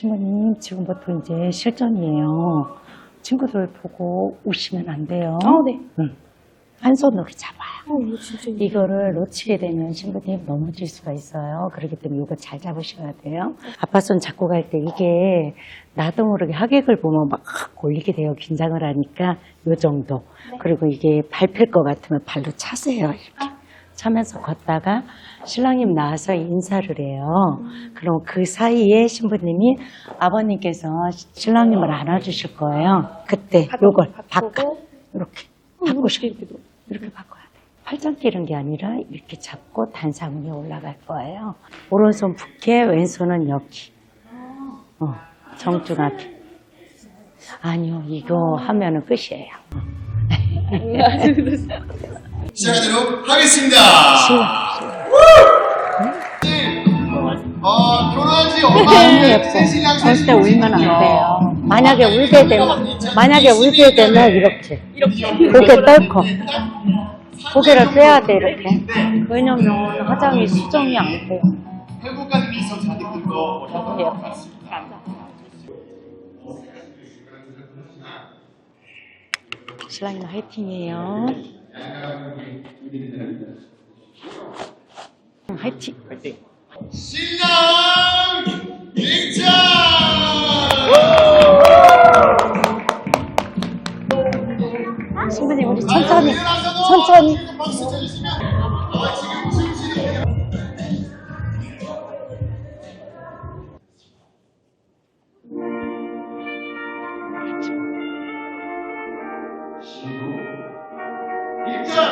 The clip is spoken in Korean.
신부님, 지금부터 이제 실전이에요. 친구들 보고 우시면 안 돼요. 어, 네. 응. 한 손으로 잡아요. 어, 이거 진짜 이거를 놓치게 되면 신부님 넘어질 수가 있어요. 그렇기 때문에 이거 잘 잡으셔야 돼요. 아빠 손 잡고 갈 때 이게 나도 모르게 하객을 보면 막 올리게 돼요. 긴장을 하니까 요 정도. 그리고 이게 밟힐 것 같으면 발로 차세요. 이렇게. 차면서 걷다가 신랑님 나와서 인사를 해요. 그럼 그 사이에 신부님이 아버님께서 신랑님을 안아주실 거예요. 그때 요걸 바꿔. 이렇게 바꾸셔. 이렇게 바꿔야 돼. 팔짱 끼는 게 아니라 이렇게 잡고 단상 위에 올라갈 거예요. 오른손 부케, 왼손은 여기. 어, 정중하게. 아니요, 이거 하면은 끝이에요. 시작하도록 하겠습니다. 어, 결혼한 지 얼마 안된 새신랑 절대 울면 안 돼요. 만약에 울게 되면, 만약에 울게 되면 이렇게. 고개 떨고. 고개를 빼야 돼, 이렇게. 왜냐면 화장이 수정이 안 돼요. 행복한 미소 잔뜩 들고 오셨던 것 같습니다. 신랑님 화이팅이에요. 화이팅! 화이팅! 신장 입장! 아, 신부님 우리 천천히 천천히 Yeah.